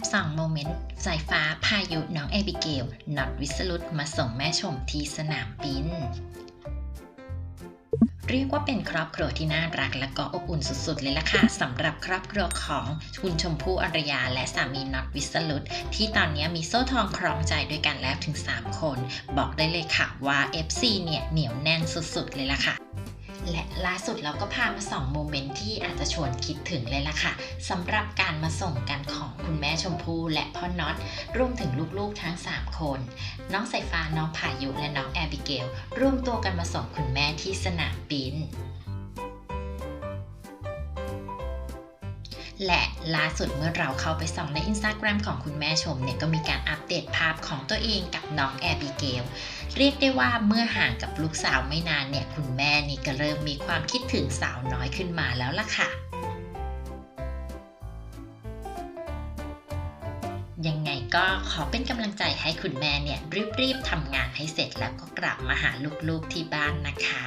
บส่องโมเมนต์สายฟ้าพายุน้องเอบิเกลน็อตวิสรุตมาส่งแม่ชมที่สนามบิน เรียกว่าเป็นครอบครัวที่น่ารักและก็อบอุ่นสุดๆ เลยล่ะค่ะสำหรับครอบครัวของคุณชมพู่อรยา และสามีน็อตวิสรุตที่ตอนนี้มีโซ่ทองครองใจด้วยกันแล้วถึง 3 คน บอกได้เลยค่ะว่า FC เนี่ยเหนียวแน่นสุดๆ เลยล่ะค่ะ และล่าสุดเราก็พามาสองโมเมนต์ที่อาจจะชวนคิดถึงเลยล่ะค่ะสำหรับการมาส่งกันของคุณแม่ชมพู่และพ่อน็อตรวมถึงลูกๆทั้ง 3 คน น้องสายฟ้าน้องพายุและน้องแอบิเกลร่วมตัวกันมาส่งคุณแม่ที่สนามบิน และล่าสุดเมื่อเราเข้าไปส่องใน Instagram ของคุณแม่ชมเนี่ยก็มีการอัปเดตภาพของตัวเองกับน้องแอบิเกลเรียกได้ว่าเมื่อห่างกับลูกสาวไม่นานเนี่ยคุณแม่นี่ก็เริ่มมีความคิดถึงสาวน้อยขึ้นมาแล้วล่ะค่ะยังไงก็ขอเป็นกำลังใจให้คุณแม่เนี่ยรีบๆทำงานให้เสร็จแล้วก็กลับมาหาลูกๆที่บ้านนะคะ